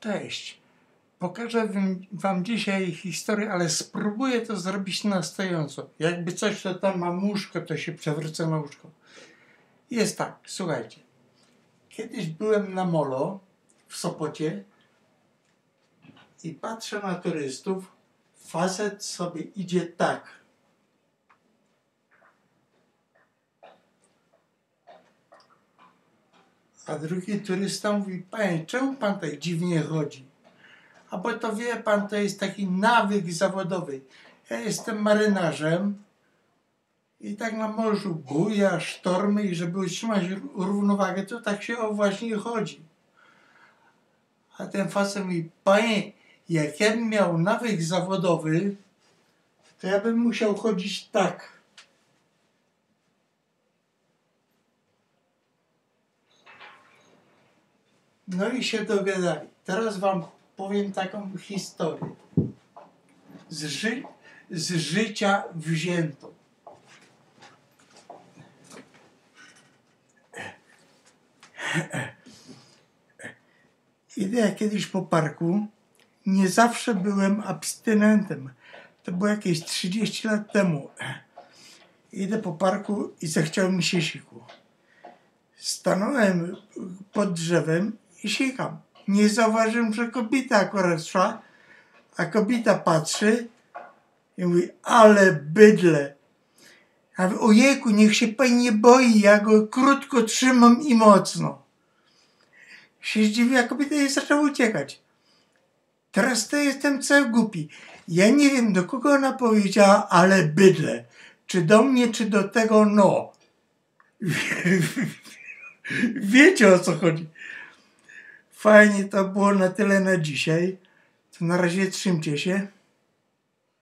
Cześć. Pokażę wam, dzisiaj historię, ale spróbuję to zrobić na stojąco. Jakby coś, to tam mam łóżko, to się przewrócę na łóżko. Jest tak, słuchajcie. Kiedyś byłem na molo w Sopocie i patrzę na turystów. Facet sobie idzie tak. A drugi turysta mówi, panie, czemu pan tak dziwnie chodzi? A bo to wie pan, to jest taki nawyk zawodowy. Ja jestem marynarzem i tak na morzu buja, sztormy i żeby utrzymać równowagę, to tak się o właśnie chodzi. A ten facet mówi, panie, jak ja bym miał nawyk zawodowy, to ja bym musiał chodzić tak. No i się dogadali. Teraz wam powiem taką historię. Z, ży z życia wziętą. Idę kiedyś po parku. Nie zawsze byłem abstynentem. To było jakieś 30 lat temu. Idę po parku i zachciało mi się siku. Stanąłem pod drzewem i sikam. Nie zauważyłem, że kobieta akurat szła, a kobieta patrzy i mówi, ale bydle. A mówię, ojejku, niech się pani nie boi, ja go krótko trzymam i mocno. Się zdziwiła kobieta i zaczęła uciekać. Teraz to jestem cały głupi. Ja nie wiem, do kogo ona powiedziała, ale bydle. Czy do mnie, czy do tego no. Wiecie o co chodzi. Fajnie to było na tyle na dzisiaj. To na razie trzymcie się.